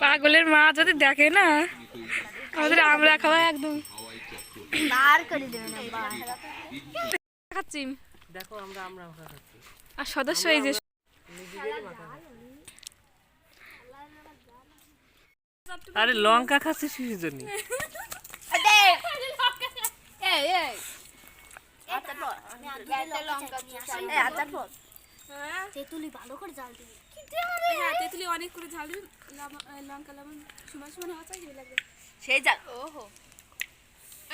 পাগলের মা যদি দেখে না আমাদের আমরা খাওয়া একদম আর সদস্য এই যে আরে লঙ্কা খাচ্ছে জন্য তেঁতুলি ভালো করে জাল দিবি। হ্যাঁ তেঁতুলি অনেক করে ঝাল দিবি। লঙ্কা লবণ সমান সমান হওয়া চাই লাগবে। সেই জাল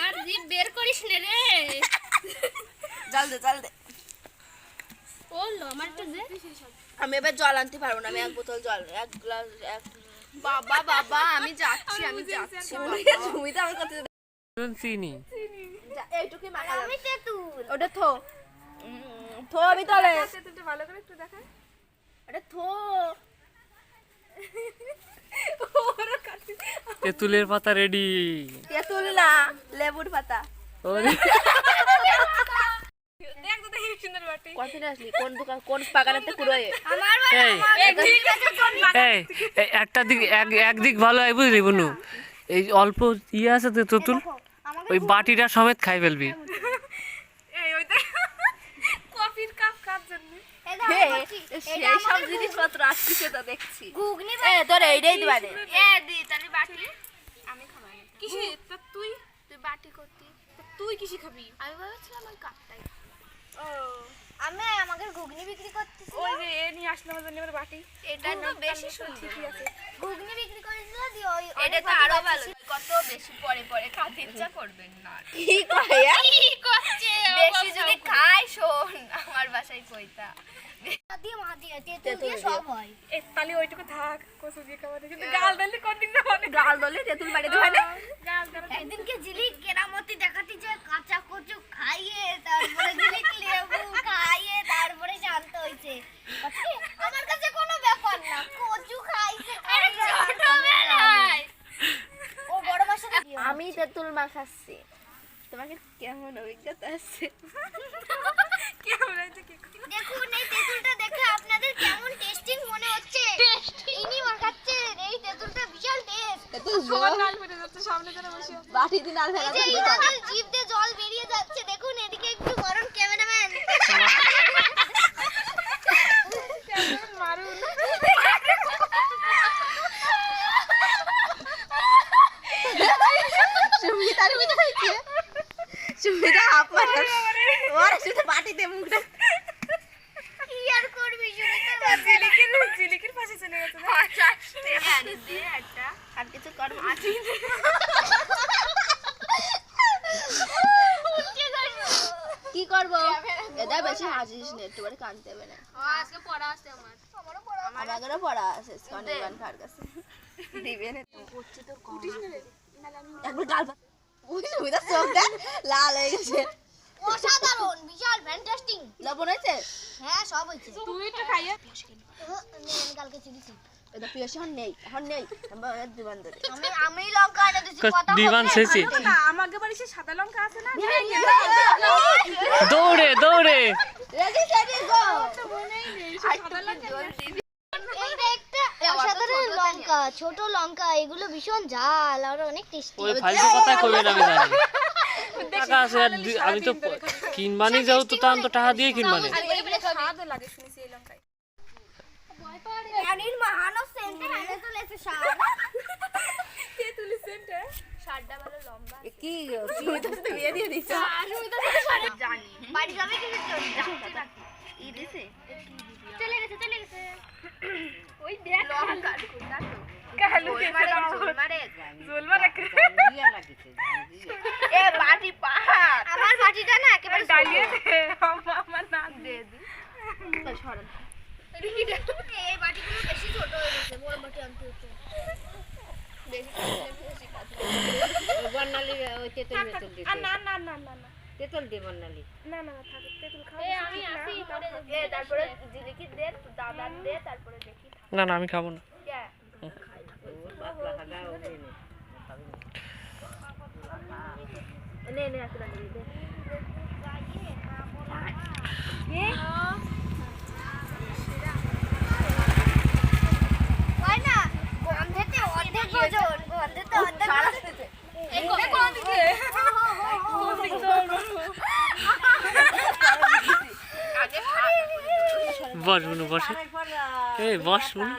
আর জিভ বের করিস নে রে। জাল দে জাল দে। ও আমার একটু দে। আমি এবার জল আনতে পারব না আমি এক বোতল জল এক গ্লাস এক বাবা বাবা আমি যাচ্ছি আমি যাচ্ছি তুমি তো আমার কাছে চিনি। এইটুকুই মাখালাম। আমি তেঁতুল। ওটা থো। থো আমি তাহলে। তেঁতুলটা ভালো করে একটু দেখা ওটা থো। তেঁতুলের পাতা রেডি তেঁতুল না লেবুর পাতা। একটা দিক এক একদিক ভালো হয় বুঝলি বুনু? এই অল্প ইয়ে আছে তো তেঁতুল। ওই বাটিটা সমেত খাই ফেলবি। সব জিনিসপত্র আসছে তো দেখছি। ঘুগনি তোর এইটাই দিবা দে দি তাহলে বাটি। আমি খাব কিসে? তা তুই? তুই বাটি করতি। তুই কিসে খাবি? আমি ভাবছিলাম ওই কাপটাই আমি আমাকে ঘুগনি বিক্রি করতেছিল? ওই যে এ নিয়ে আসলো আমার জন্য এবার বাটি এটা তো বেশি ঠিকই আছে। ঘুগনি বিক্রি করেছিল দি ওই এটা তো আরও ভালো। কত বেশি পরে পরে খাতে ইচ্ছা করবেন না। কি কয় কি করছে? বেশি যদি খাই শোন আমার বাসায় কইতা। দিয়ে মা দিয়ে তেতুল দিয়ে সব হয় এ তাহলে ওইটুকু থাক কচু দিয়ে খাওয়া কিন্তু গাল দিলে কোন দিন যাব গাল দলে তেতুল বাড়ি দেবে না? একদিনকে ঝিলিক কেরামতি দেখাতে যে কাঁচা কচু খাইয়ে তারপরে ঝিলিক লেবু খাইয়ে তারপরে শান্ত হইছে। আমার কাছে কোনো ব্যাপার না কচু খাইছে ছোটবেলায়। ও বড় মাসে আমি তেঁতুল মাখাচ্ছি তোমাকে কেমন অভিজ্ঞতা আছে? কেমন আছে কি দেখুন এই তেঁতুলটা দেখে আপনাদের কেমন টেস্টিং মনে হচ্ছে। ইনি এই তেঁতুলটা বিশাল টেস্ট সবার গাল ফেটে যাচ্ছে সামনে যারা বসে বাটি দিন আর ফেলা এই জিভ দিয়ে জল বেরিয়ে যাচ্ছে দেখুন এদিকে একটু গরম ক্যামেরাম্যান হাফ মারা ওর শুধু বাটিতে মুখটা। কি আর করবি সুমিতা ঝিলিকের ঝিলিকের পাশে চলে গেছে আর কিছু করব? কি করব এটা বেশি হাসিস না একটু কানতে হবে না। আজকে পড়া আছে আমার। আমাদেরও পড়া আছে। স্কন্ডগান কার কাছে। দিবে না। একবার গাল সুবিধা চোখ দেখ লাল হয়ে গেছে। অসাধারণ বিশাল ফ্যান্টাস্টিং লবণ হয়েছে? হ্যাঁ সব হয়েছে। তুই একটু খাইয়ে। কালকে চিনিছি এটা পিয়াসি হন নেই হন নেই। দিবান ধরে। আমি আমি লঙ্কা এনে দিছি কথা দিবান শেষে। আমাকে বাড়ি সে সাদা লঙ্কা আছে না? দৌড়ে দৌড়ে। Ready steady go. অসাধারণ লঙ্কা ছোট লঙ্কা এগুলো ভীষণ ঝাল আর অনেক টেস্টি ওই ফালতু কথা কইবে আমি জানি। টাকা আছে আর আমি তো কিনবানি যাও তো তান তো টাকা দিয়ে কিনবানি। স্বাদ লাগে শুনেছি এই লঙ্কায়। পানির মাহানো সেন্টার এনে তো লেছে সার তেঁতুলি সেন্টে। সারটা ভালো লম্বা কি তুমি তো বিয়ে দিয়ে দিছো তুমি তো জানি। বাড়ি যাবে ই দিছে? চলে গেছে চলে গেছে। ওই দেখ কালু মারে মারে। জোল মারে। এ বাটি পাহাড়। আমার বাটিটা না একেবারে ডালিয়ে দে আমার- না দে দি। সরেন। এই বাটিগুলো বেশি ছোট হয়ে গেছে বড় বাটি আনতে হচ্ছে। বেশি বেশি কাজ না না না না না। তেঁতুল দেব নালি না না থাক তেঁতুল খাওয়া আমি আসি এ তারপরে জিলিকি দে দাদা দে তারপরে দেখি না না আমি খাব নে নে নে আসলে দে ওজন গন্ধে তো অর্ধেক এই কোন কোন দিকে বস বুনু বসে। এই বস বুনু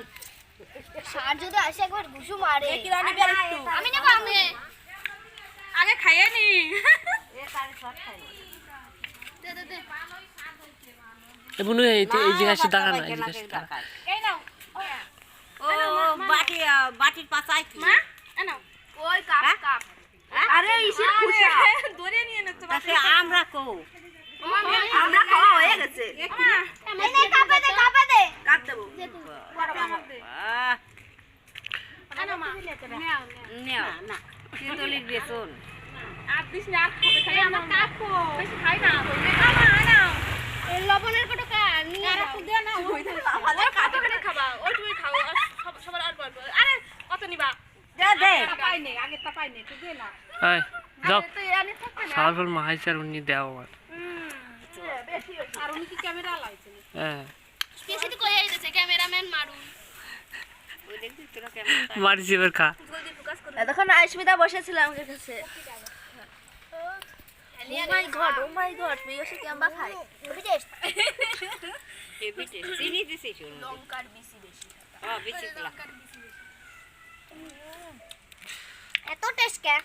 সার যদি আসে একবার ঘুষু মারে। আমি নেব আমি। আগে খাইয়ে নি। দে দে দে। এ বুনু এই এই জায়গায় দাঁড়া না এই জায়গায় দাঁড়া। এই নাও। ও বাটি বাটির পাতায় কি? মা নাও। ওই কাপ কাপ। আরে ইসের খুশা। দড়িয়ে নিয়ে নেতে তাতে আমরা কো আমরা খাওয়া হয়ে গেছে। নে তেঁতুলির বেসন। খাবে লবণের কত নিয়ে দে না ওই ভালো কাটে কাটে খাবা? ওই তুমি খাও সবার আর আরে কত নিবা? দে দে। পাই নেই আগে তা পাই নেই তুই দে না এই যাও। তো আনি থাকবে না। সাল ফল মাহাইছে আর উনি দেও আমার আর কি ক্যামেরা লাইছে হ্যাঁ। স্পেশালি কই আইতেছে ক্যামেরাম্যান মারুন। মারিস এবার খা। এতক্ষণ আইসমিতা বসেছিল আমাদের কাছে। ও মাই গড ও মাই গড প্রিয়সী কেমবা খায় টেস্ট হেবিটে চিনি দিছিস ওর মধ্যে। লঙ্কার বেশি। বেশি বেশি গুলা। এত টেস্ট কে?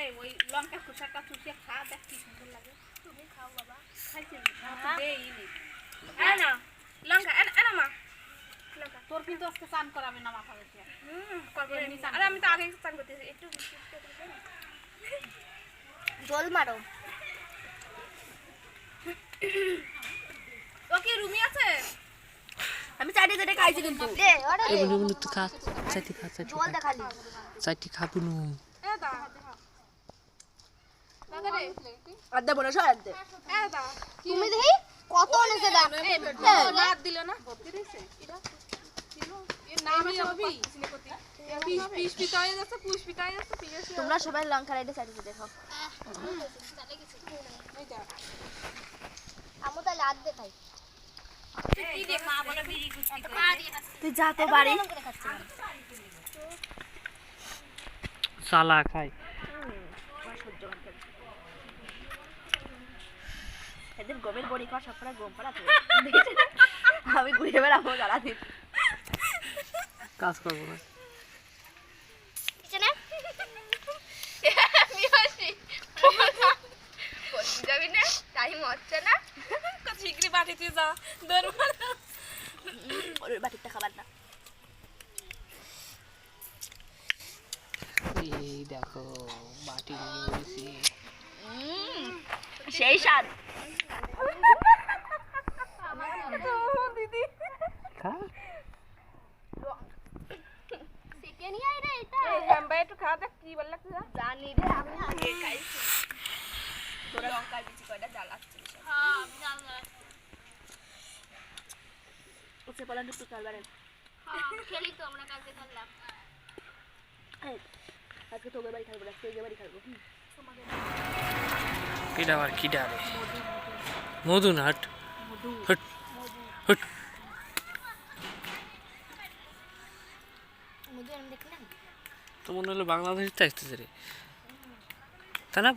এই ওই লঙ্কা খোসাটা চুষে খা দেখ কি সুন্দর লাগে। তুমি খাও বাবা খাইছে দেই নি। এ না লঙ্কা এ মা। তোর কিন্তু আজকে চান করাবে না মাথা বেশি আরে আমি তো আগে চান করতেছি একটু জল মারো। ও কি রুমি আছে? আমি চাইতে চাইতে খাইছি কিন্তু। দে বুনু বুনু তুই খা চাইটি খা জল খা। দেখালি। চাইটি খা বুনু এ দা লঙ্কা রে আর। দেবো না সব দে। তুমি দেখি কত নিচে দাম রাত দিল না? ভর্তি পিস তোমরা সবাই লঙ্কা রাইডে চাইতে দেখো। আমু তাহলে দেখাই। তুই যা তো বাড়ি। চালা খাই। এদের গমের বড়ি খাওয়া সব করা গম পাড়া আমি ঘুরে বেড়াবো জ্বালা দিন। কাজ করব না। যাবি না? টাইম হচ্ছে না। কত যা ওর খাবার না। এই দেখো বাটি নিয়ে সেই স্বাদ। খা। চিকেন আই রে এটা এই জাম্বা একটু খাওয়া দেখ কি ভালো লাগছে জানি রে আমি আগে খাইছি তোরা লঙ্কার বিচি কয়টা জ্বালাচ্ছে হ্যাঁ জানলা উঠে পড়া দুটো কালবারে খেলি তো আমরা কালকে খেললাম আজকে তোদের বাড়ি খাব আজকে বাড়ি খাব। কিডা আবার কিডা রে? মধু না হট। হট। তো মনে হলো বাংলাদেশের তো আসতেছে রে। তা না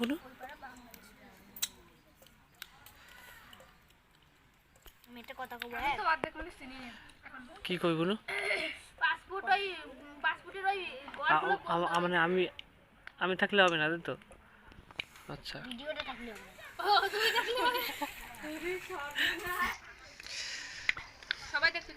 চিনি কি কই বুনু পাসপোর্ট ওই পাসপোর্টের ওই আ- আ- আ- মানে আমি আমি থাকলে হবে না তাই তো? আচ্ছা। ভিডিওটা থাকলে হবে। সবাই দেখতে